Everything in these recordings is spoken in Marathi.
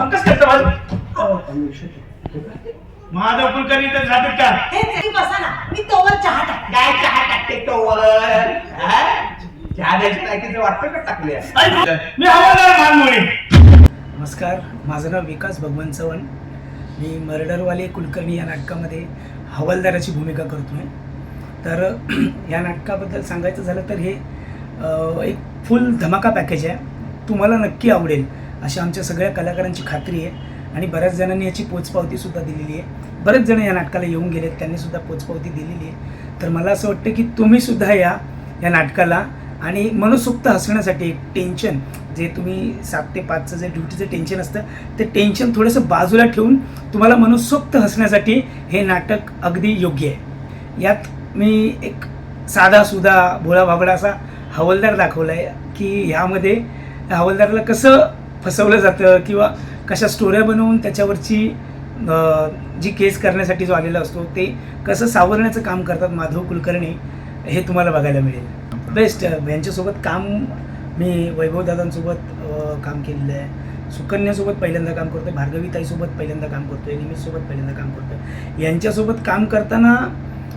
भंकस करतो माझं महादेव कुलकर्णी तर जातात का? हे तरी बसा ना. मी तोवर चहा टाक. काय चहा टाकते तो वर हा? चहा द्यायची टाकीचं वाटतं का टाकले ऐक, मी हवालदार मानमोळे नमस्कार माझं नाव विकास भगवान चव्हाण. मी मर्डरवाले कुलकर्णी या नाटकामध्ये हवालदाराची भूमिका करतो आहे तर या नाटकाबद्दल सांगायचं झालं तर हे अ, एक फुल धमाका पॅकेज आहे. तुम्हाला नक्की आवडेल. अशी आमच्या सगळ्या कलाकारांची खात्री आहे. आणि बऱ्याच जणांनी याची पोचपावतीसुद्धा दिलेली आहे. बरेच जण या नाटकाला येऊन गेलेत त्यांनीसुद्धा पोचपावती दिलेली आहे. तर मला असं वाटतं की तुम्हीसुद्धा या या नाटकाला आणि मनसोक्त हसण्यासाठी एक टेन्शन जे तुम्ही सात ते पाचचं जे ड्युटीचं टेन्शन असतं ते टेन्शन थोडंसं बाजूला ठेवून तुम्हाला मनसोक्त हसण्यासाठी हे नाटक अगदी योग्य आहे. यात मी एक साधा सुधा भोळा भाबडा असा हवलदार दाखवला आहे की ह्यामध्ये हवलदाराला कसं फसवलं जातं किंवा कशा स्टोऱ्या बनवून त्याच्यावरची जी केस करण्यासाठी जो आलेला असतो ते कसं सावरण्याचं काम करतात माधव कुलकर्णी हे तुम्हाला बघायला मिळेल. बेस्ट यांच्यासोबत काम मी वैभवदादांसोबत काम केलेलं आहे. सुकन्यासोबत पहिल्यांदा काम करतोय भार्गवी ताईसोबत पहिल्यांदा काम करतोय निमितसोबत पहिल्यांदा काम करतोय. यांच्यासोबत काम करताना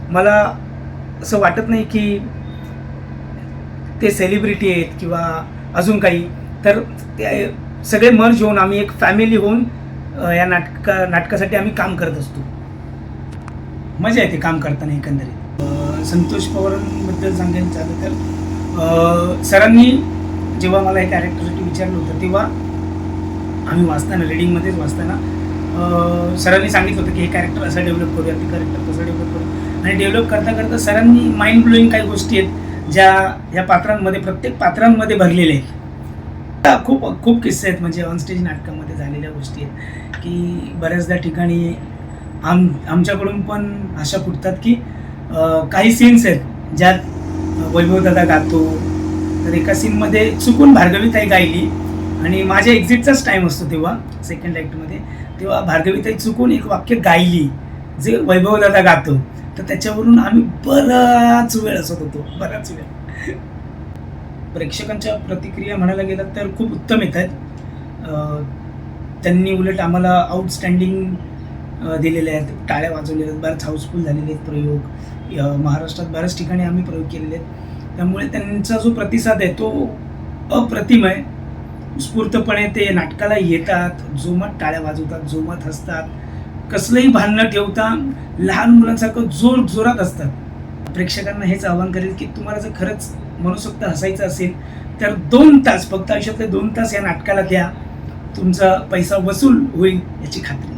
मला असं वाटत नाही की ते सेलिब्रिटी आहेत किंवा अजून काही. तर ते सगळे मर्ज होऊन आम्ही एक फॅमिली होऊन या नाटका नाटकासाठी आम्ही काम करत असतो. मजा येते काम करताना एकंदरीत. संतोष पवारांबद्दल सांगायचं झालं तर सरांनी जेव्हा मला हे कॅरेक्टरसाठी विचारलं होतं तेव्हा आम्ही वाचताना रिडिंगमध्येच वाचताना सरांनी सांगितलं होतं की हे कॅरेक्टर असं डेव्हलप करूया ते कॅरेक्टर कसं डेव्हलप करू आणि डेव्हलप करता करता सरांनी माइंड ब्लोईंग काही गोष्टी आहेत ज्या ह्या पात्रांमध्ये प्रत्येक पात्रांमध्ये भरलेल्या आहेत. खूप खूप किस्से आहेत. म्हणजे ऑनस्टेज नाटकामध्ये झालेल्या गोष्टी आहेत की बऱ्याचदा ठिकाणी आम आमच्याकडून पण अशा फुटतात की काही सीन्स आहेत ज्यात वैभवदादा गातो. तर एका सीनमध्ये चुकून भार्गवीताई गायली आणि माझ्या एक्झिटचाच टाईम असतो तेव्हा सेकंड ॲक्टमध्ये तेव्हा भार्गवीताई चुकून एक वाक्य गायली जे वैभवदादा गातो. तर त्याच्यावरून आम्ही बराच वेळ असत होतो. बराच वेळ. प्रेक्षकांच्या प्रतिक्रिया म्हणायला गेलात तर खूप उत्तम येत आहेत. त्यांनी उलट आम्हाला आउटस्टँडिंग दिलेले आहेत. टाळ्या वाजवलेल्या आहेत. बऱ्याच हाऊसफुल झालेले आहेत प्रयोग. महाराष्ट्रात बऱ्याच ठिकाणी आम्ही प्रयोग केलेले आहेत. त्यामुळे त्यांचा जो प्रतिसाद आहे तो अप्रतिम आहे. स्फूर्तपणे ते नाटकाला येतात. जोमात टाळ्या वाजवतात जोमात हसतात. कसलंही भान न ठेवता लहान मुलांसारखं जोर जोरात असतात प्रेक्षकांना हेच आवाहन करेल की तुम्हाला जर खरंच मनसोक्त हसायचं असेल तर दोन तास फक्त आयुष्यातले दोन तास या नाटकाला द्या. तुमचा पैसा वसूल होईल याची खात्री.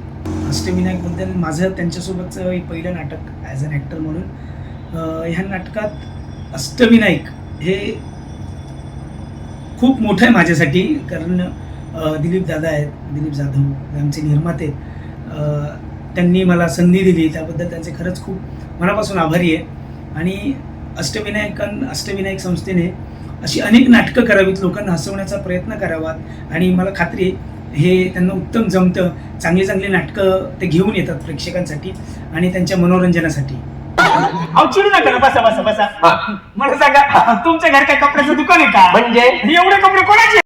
अष्टविनायकबद्दल माझं त्यांच्यासोबतचं हे पहिलं नाटक ॲज अन ॲक्टर म्हणून ह्या नाटकात अष्टविनायक हे खूप मोठं आहे माझ्यासाठी कारण दिलीप दादा आहेत दिलीप जाधव यांचे आमचे निर्माते त्यांनी मला संधी दिली त्याबद्दल त्यांचे खरंच खूप मनापासून आभारी आहे. आणि अष्टविनायकां अष्टविनायक संस्थेने अशी अनेक नाटकं करावीत लोकांना हसवण्याचा प्रयत्न करावात. आणि मला खात्री आहे हे त्यांना उत्तम जमतं. चांगली चांगली नाटकं ते घेऊन येतात प्रेक्षकांसाठी आणि त्यांच्या मनोरंजनासाठी. अहो चिडू नका ना बसा बसा बसा. मला सांगा तुमच्या घर काय कपड्याचं दुकान आहे का? म्हणजे? एवढे कपडे कोणाचे?